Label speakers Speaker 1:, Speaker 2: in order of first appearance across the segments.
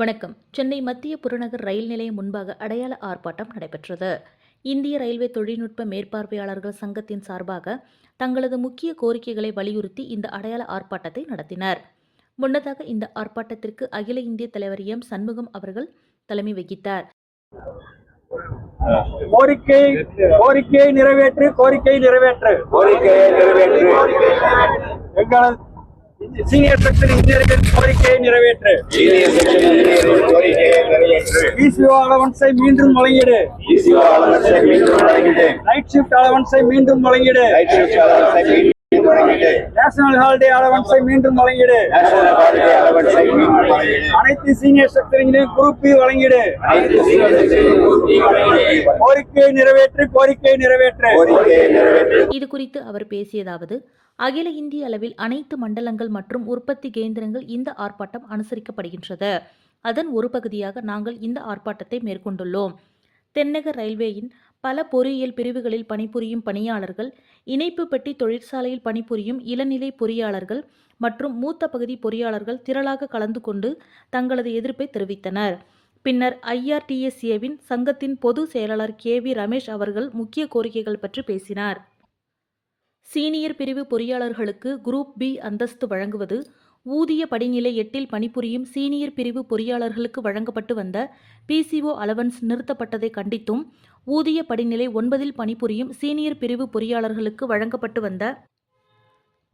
Speaker 1: வணக்கம். சென்னை மத்திய புறநகர் ரயில் நிலையம் முன்பாக அடையாள ஆர்ப்பாட்டம் நடைபெற்றது. இந்திய ரயில்வே தொழில்நுட்ப மேற்பார்வையாளர்கள் சங்கத்தின் சார்பாக தங்களது முக்கிய கோரிக்கைகளை வலியுறுத்தி இந்த அடையாள ஆர்ப்பாட்டத்தை நடத்தினர். முன்னதாக இந்த ஆர்ப்பாட்டத்திற்கு அகில இந்திய தலைவர் எம். சண்முகம் அவர்கள் தலைமை வகித்தார்.
Speaker 2: கோரிக்கை கோரிக்கையை நிறைவேற்று கோரிக்கையை நிறைவேற்று.
Speaker 3: கோரிக்கையை நிறைவேற்று.
Speaker 2: எங்களது சீனியர் செக்ஷன் இன்ஜினியர்கள் கோரிக்கையை நிறைவேற்று. மீண்டும் வழங்கிடு.
Speaker 3: இசிஓ அலவன்ஸை மீண்டும் வழங்கிடு.
Speaker 2: நைட் ஷிஃப்ட் அலவன்ஸை மீண்டும் வழங்கிடு. நேஷனல் ஹாலிடே அலவன்ஸை மீண்டும் வழங்கிடு. அனைத்து சீனியர் செக்ஷன் குரூப் பி வழங்கிடு. கோரிக்கையை நிறைவேற்று கோரிக்கையை நிறைவேற்று.
Speaker 1: இது குறித்து அவர் பேசியதாவது அகில இந்திய அளவில் அனைத்து மண்டலங்கள் மற்றும் உற்பத்தி கேந்திரங்கள் இந்த ஆர்ப்பாட்டம் அனுசரிக்கப்படுகின்றது. அதன் ஒரு பகுதியாக நாங்கள் இந்த ஆர்ப்பாட்டத்தை மேற்கொண்டுள்ளோம். தென்னக ரயில்வேயின் பல பொறியியல் பிரிவுகளில் பணிபுரியும் பணியாளர்கள் இணைப்பு பெட்டி தொழிற்சாலையில் பணிபுரியும் இளநிலை பொறியாளர்கள் மற்றும் மூத்த பகுதி பொறியாளர்கள் திரளாக கலந்து கொண்டு தங்களது எதிர்ப்பை தெரிவித்தனர். பின்னர் ஐஆர்டிஎஸ்ஏவின் சங்கத்தின் பொது செயலாளர் கே வி ரமேஷ் அவர்கள் முக்கிய கோரிக்கைகள் பற்றி பேசினார். சீனியர் பிரிவு பொறியாளர்களுக்கு குரூப் பி அந்தஸ்து வழங்குவது ஊதிய படிநிலை எட்டில் பணிபுரியும் சீனியர் பிரிவு பொறியாளர்களுக்கு வழங்கப்பட்டு வந்த பிசிஓ அலவன்ஸ் நிறுத்தப்பட்டதை கண்டித்தும் ஊதிய படிநிலை ஒன்பதில் பணிபுரியும் சீனியர் பிரிவு பொறியாளர்களுக்கு வழங்கப்பட்டு வந்த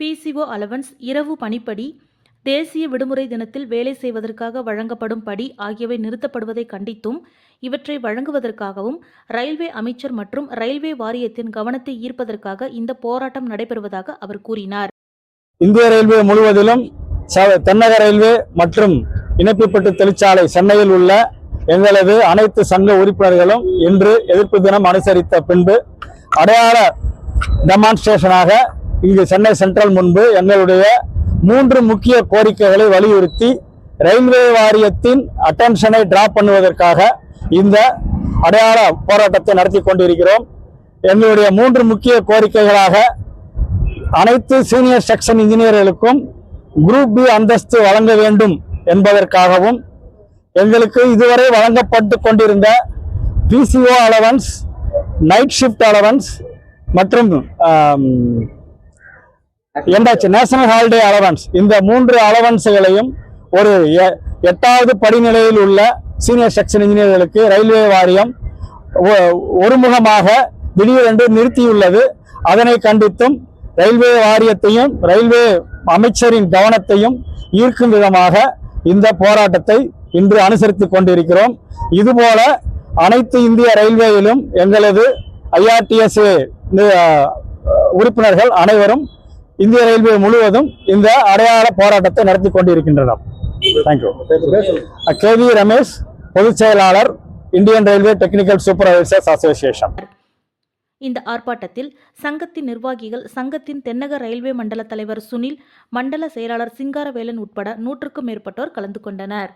Speaker 1: பிசிஓ அலவன்ஸ் இரவு பணிப்படி தேசிய விடுமுறை தினத்தில் வேலை செய்வதற்காக வழங்கப்படும் படி ஆகியவை நிறுத்தப்படுவதை கண்டித்தும் இவற்றை வழங்குவதற்காகவும் ரயில்வே அமைச்சர் மற்றும் ரயில்வே வாரியத்தின் கவனத்தை ஈர்ப்பதற்காக இந்த போராட்டம் நடைபெறுவதாக அவர் கூறினார்.
Speaker 2: இந்திய ரயில்வே முழுவதிலும் ச- தென்னக ரயில்வே மற்றும் இணைப்புப்பட்டு தொழிற்சாலை சென்னையில் உள்ள எங்களது அனைத்து சங்க உறுப்பினர்களும் இன்று எதிர்ப்பு தினம் அனுசரித்த பின்பு அடையாள டெமான்ஸ்ட்ரேஷனாக இங்கு சென்னை சென்ட்ரல் முன்பு எங்களுடைய மூன்று முக்கிய கோரிக்கைகளை வலியுறுத்தி ரயில்வே வாரியத்தின் அட்டென்ஷனை டிரா பண்ணுவதற்காக இந்த அடையாள போராட்டத்தை நடத்தி கொண்டிருக்கிறோம். எங்களுடைய மூன்று முக்கிய கோரிக்கைகளாக அனைத்து சீனியர் செக்ஷன் இன்ஜினியர்களுக்கும் குரூப் பி அந்தஸ்து வழங்க வேண்டும் என்பதற்காகவும் எங்களுக்கு இதுவரை வழங்கப்பட்டு கொண்டிருந்த PCO allowance night shift allowance மற்றும் ஆம், நேஷனல் ஹாலிடே அலவன்ஸ் இந்த மூன்று அலவன்ஸுகளையும் ஒரு எ- எட்டாவது படிநிலையில் உள்ள சீனியர் செக்ஷன் இன்ஜினியர்களுக்கு ரயில்வே வாரியம் ஒ- ஒருமுகமாக திடீரென்று நிறுத்தியுள்ளது. அதனை கண்டித்தும் ரயில்வே வாரியத்தையும் ரயில்வே அமைச்சரின் கவனத்தையும் ஈர்க்கும் விதமாக இந்த போராட்டத்தை இன்று அனுசரித்துக் கொண்டிருக்கிறோம். இதுபோல அனைத்து இந்திய ரயில்வேயிலும் எங்களது ஐஆர்டிஎஸ்ஏ உறுப்பினர்கள் அனைவரும் இந்திய ரயில்வே முழுவதும் இந்த அடையாள போராட்டத்தை நடத்தி கொண்டிருக்கின்றனர். தேங்க்யூ கே வி ரமேஷ் பொதுச் செயலாளர் Indian railway technical supervisors association.
Speaker 1: இந்த ஆர்ப்பாட்டத்தில் சங்கத்தின் நிர்வாகிகள் சங்கத்தின் தென்னக ரயில்வே மண்டல தலைவர் சுனில் மண்டல செயலாளர் சிங்காரவேலன் உட்பட நூற்றுக்கும் மேற்பட்டோர் கலந்து கொண்டனர்.